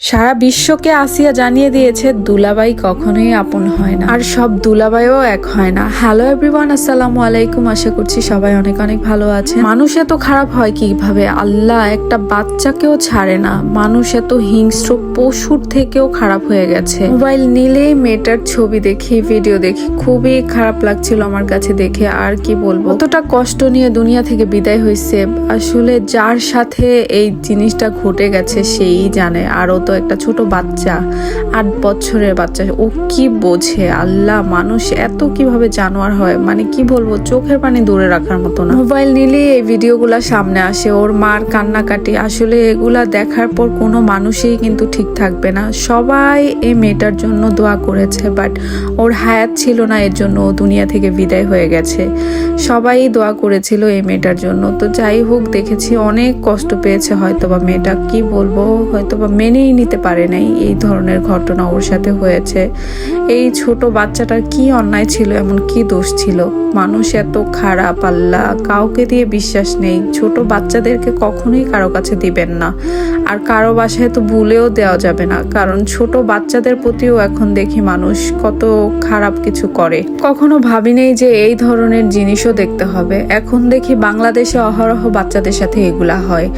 সারা বিশ্বকে আসিয়া জানিয়ে দিয়েছে, দুলাবাই কখনোই আপন হয় না। আর সব দুলাবাইও এক হয় না। হ্যালো এভরিওয়ান আসসালামু আলাইকুম। আশা করছি সবাই অনেক অনেক ভালো আছে মানুষ এত খারাপ হয় কীভাবে? আল্লাহ, একটা বাচ্চাকেও ছাড়ে না। মানুষ এত হিংস্র পশুর থেকেও খারাপ হয়ে গেছে। মোবাইল নিলেই মেয়েটার ছবি দেখি, ভিডিও দেখি। খুবই খারাপ লাগছিল আমার কাছে দেখে। আর কি বলব? কতটা কষ্ট নিয়ে দুনিয়া থেকে বিদায় হয়েছে। আসলে যার সাথে এই জিনিসটা ঘটে গেছে, সেই জানে। আরও তো একটা ছোট বাচ্চা, আট বছরের বাচ্চা। ও কি বোঝে? আল্লাহ, মানুষ এত কীভাবে জানোয়ার হয়? মানে কি বলব, চোখের পানি দূরে রাখার মতো না। মোবাইল নিলে এই ভিডিওগুলা সামনে আসে, ওর মার কান্নাকাটি। আসলে এগুলা দেখার পর কোনো মানুষই কিন্তু ঠিক থাকবে না। সবাই এই মেয়েটার জন্য দোয়া করেছে, বাট ওর হায়াত ছিল না, এর জন্য ও দুনিয়া থেকে বিদায় হয়ে গেছে। সবাই দোয়া করেছিল এই মেয়েটার জন্য। তো যাই হোক, দেখেছি অনেক কষ্ট পেয়েছে হয়তো বা মেয়েটা। কি বলব হয়তো বা মেনেই নিতে পারে নাই। এই ধরনের ঘটনা ওর সাথে হয়েছে। এই ছোট বাচ্চাটার কি অন্যায় ছিল, এমন কি দোষ ছিল? মানুষ এত খারাপ, আল্লাহ, কাউকে দিয়ে বিশ্বাস নেই। ছোট বাচ্চাদেরকে কখনোই কারও কাছে দিবেন না। আর কারও বাসায় তো ভুলেও দেওয়া যাবে না। কারণ ছোট বাচ্চাদের প্রতিও এখন দেখি মানুষ কত খারাপ কিছু করে। কখনো ভাবি নেই যে এই ধরনের জিনিসও দেখতে হবে। এখন দেখি বাংলাদেশে অহরহ বাচ্চাদের সাথে এগুলা হয়।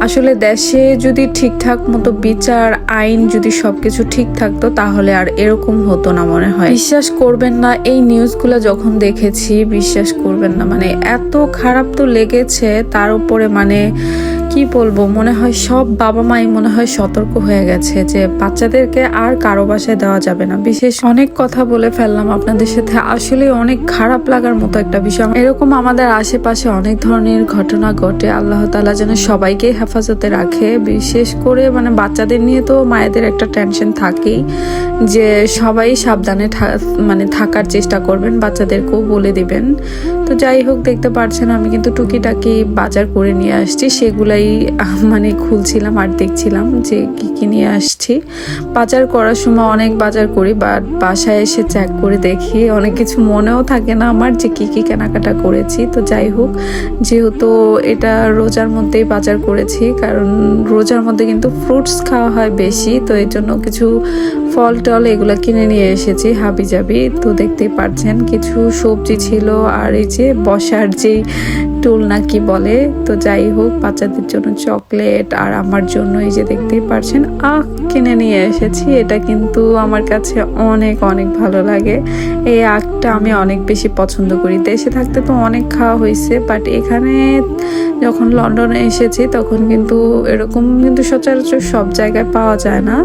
আসলে দেশে যদি ঠিকঠাক মতো বিচার আইন যদি সবকিছু ঠিক থাকতো, তাহলে আর এরকম হতো না মনে হয়। বিশ্বাস করবেন না, এই নিউজগুলো যখন দেখেছি, বিশ্বাস করবেন না। মানে এত খারাপ তো লেগেছে, তার উপরে মানে কি বলব? মনে হয় সব বাবা মাই মনে হয় সতর্ক হয়ে গেছে যে বাচ্চাদেরকে আর কারও বাসায় দেওয়া যাবে না। বিশেষ অনেক কথা বলে ফেললাম আপনাদের সাথে। আসলে অনেক খারাপ লাগার মতো একটা বিষয়। এরকম আমাদের আশেপাশে অনেক ধরনের ঘটনা ঘটে। আল্লাহ তালা যেন সবাইকে হেফাজতে রাখে। বিশেষ করে মানে বাচ্চাদের নিয়ে তো মায়েদের একটা টেনশন থাকেই যে সবাই সাবধানে মানে থাকার চেষ্টা করবেন। বাচ্চাদেরকেও বলে দিবেন। তো যাই হোক, দেখতে পারছেন আমি কিন্তু টুকিটাকি বাজার করে নিয়ে আসছি। সেগুলাই আহ, মানে খুলছিলাম আর দেখছিলাম যে কি কি নিয়ে আসছি। বাজার করার সময় অনেক বাজার করি বা বাসায় এসে চেক করে দেখি। অনেক কিছু মনেও থাকে না আমার যে কি কি কেনাকাটা করেছি। তো যাই হোক যেহেতু এটা রোজার মধ্যেই বাজার করেছি কারণ রোজার মধ্যে কিন্তু ফ্রুটস খাওয়া হয় বেশি তো এর জন্য কিছু ফল টল এগুলো কিনে নিয়ে এসেছি হাবি জাবি তো দেখতেই পাচ্ছেন কিছু সবজি ছিল আর এই যে বসার যে টুল না কি বলে? তো যাই হোক, বাচ্চাদের জন্য চকলেট আর আমার জন্য এই যে দেখতেই পারছেন, আখ কিনে নিয়ে এসেছি। এটা কিন্তু আমার কাছে অনেক অনেক ভালো লাগে। এই আখটা আমি অনেক বেশি পছন্দ করি। দেশে থাকতে তো অনেক খাওয়া হয়েছে বাট এখানে যখন লন্ডনে এসেছি, তখন কিন্তু এরকম কিন্তু সচরাচর সব জায়গায় পাওয়া যায় না।